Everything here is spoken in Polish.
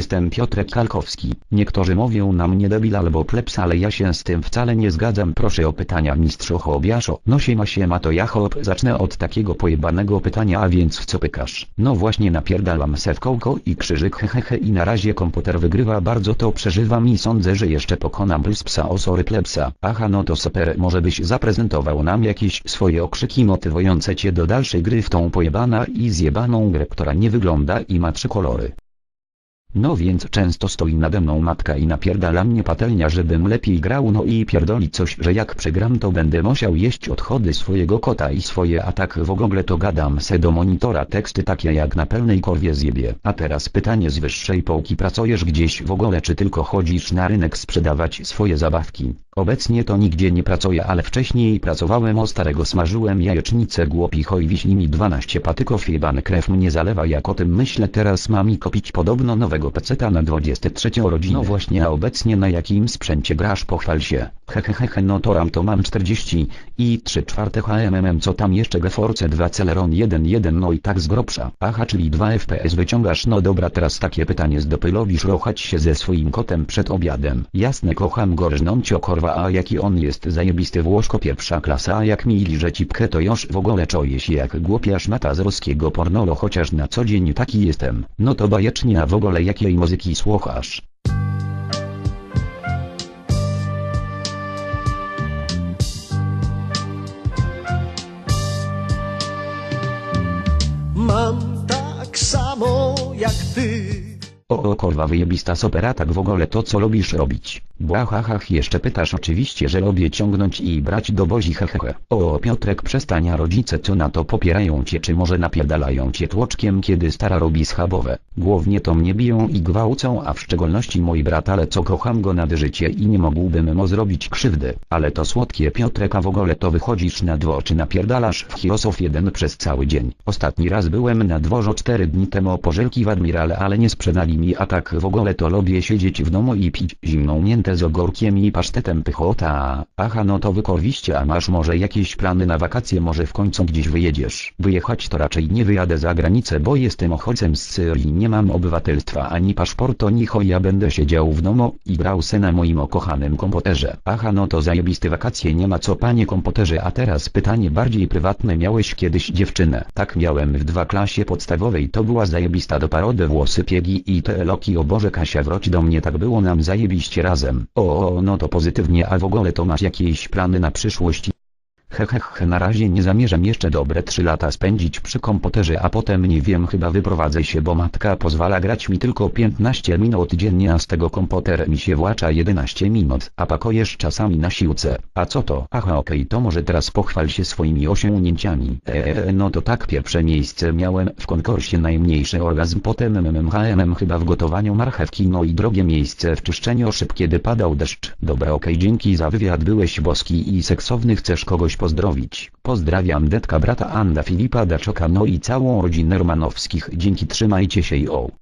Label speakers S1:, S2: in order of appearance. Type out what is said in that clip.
S1: jestem Piotrek Kalkowski. Niektórzy mówią na mnie debil albo plebs, ale ja się z tym wcale nie zgadzam. Proszę o pytania mistrzu Hobiaszo. No siema siema to ja hop zacznę od takiego pojebanego pytania, a więc w co pykasz? No właśnie napierdalam se w kołko i krzyżyk hehehe i na razie komputer wygrywa bardzo to przeżywam i sądzę, że jeszcze pokonam psa osory plebsa. Aha no to super może byś zaprezentował nam jakieś swoje okrzyki motywujące cię do dalszej gry w tą pojebana i zjebaną grę, która nie wygląda i ma trzy kolory. No więc często stoi nade mną matka i napierdala mnie patelnia żebym lepiej grał no i pierdoli coś, że jak przegram to będę musiał jeść odchody swojego kota i swoje a tak w ogóle to gadam se do monitora teksty takie jak na pełnej korwie zjebie. A teraz pytanie z wyższej półki pracujesz gdzieś w ogóle czy tylko chodzisz na rynek sprzedawać swoje zabawki? Obecnie to nigdzie nie pracuję ale wcześniej pracowałem o starego smażyłem jajecznicę głupi hoj wiśni mi 12 patyków jebany krew mnie zalewa jak o tym myślę teraz mam mi kopić podobno nowego peceta na 23 urodziny. No właśnie a obecnie na jakim sprzęcie grasz pochwal się. Hehehe no to RAM to mam 40 i 3 czwarte HMMM co tam jeszcze GeForce 2 Celeron 1.1 no i tak z grobsza. Aha czyli 2 FPS wyciągasz no dobra teraz takie pytanie zdopylowisz rochać się ze swoim kotem przed obiadem. Jasne kocham go rżnąć korwa a jaki on jest zajebisty Włoszko pierwsza klasa a jak mi liże cipkę to już w ogóle czuję się jak głupia szmata z ruskiego pornolo chociaż na co dzień taki jestem. No to bajecznie a w ogóle jakiej muzyki słuchasz?
S2: як ти.
S1: O, o kurwa wyjebista sopera tak w ogóle to co lubisz robić. Błahahach jeszcze pytasz oczywiście że lubię ciągnąć i brać do bozi hehehe. O Piotrek przestań a rodzice co na to popierają cię czy może napierdalają cię tłoczkiem kiedy stara robi schabowe. Głównie to mnie biją i gwałcą a w szczególności mój brat ale co kocham go nad życie i nie mógłbym mu zrobić krzywdy. Ale to słodkie Piotrek a w ogóle to wychodzisz na dwo czy napierdalasz w Hiosów jeden przez cały dzień. Ostatni raz byłem na dworze 4 dni temu po żelki w Admirale ale nie sprzedali mi a tak w ogóle to lubię siedzieć w domu i pić zimną miętę z ogórkiem i pasztetem pychota. Aha no to wykorwiście a masz może jakieś plany na wakacje może w końcu gdzieś wyjedziesz. Wyjechać to raczej nie wyjadę za granicę bo jestem uchodźcem z Syrii nie mam obywatelstwa ani paszportu ani ja będę siedział w domu i grał se na moim okochanym komputerze. Aha no to zajebiste wakacje nie ma co panie komputerze a teraz pytanie bardziej prywatne miałeś kiedyś dziewczynę. Tak miałem w dwa klasie podstawowej to była zajebista do parody włosy piegi i te loki o Boże Kasia wróć do mnie tak było nam zajebiście razem. O no to pozytywnie a w ogóle to masz jakieś plany na przyszłość? Heheh na razie nie zamierzam jeszcze dobre 3 lata spędzić przy komputerze a potem nie wiem chyba wyprowadzę się bo matka pozwala grać mi tylko 15 minut dziennie a z tego komputer mi się włącza 11 minut a pakujesz czasami na siłce. A co to? Aha okej to może teraz pochwal się swoimi osiągnięciami. Eee no to tak pierwsze miejsce miałem w konkursie najmniejszy orgazm potem MMHMM chyba w gotowaniu marchewki no i drogie miejsce w czyszczeniu szyb kiedy padał deszcz. Dobra okej dzięki za wywiad byłeś boski i seksowny chcesz kogoś pozdrowić. Pozdrawiam detka brata Anda Filipa Daczoka no i całą rodzinę Romanowskich dzięki trzymajcie się i o.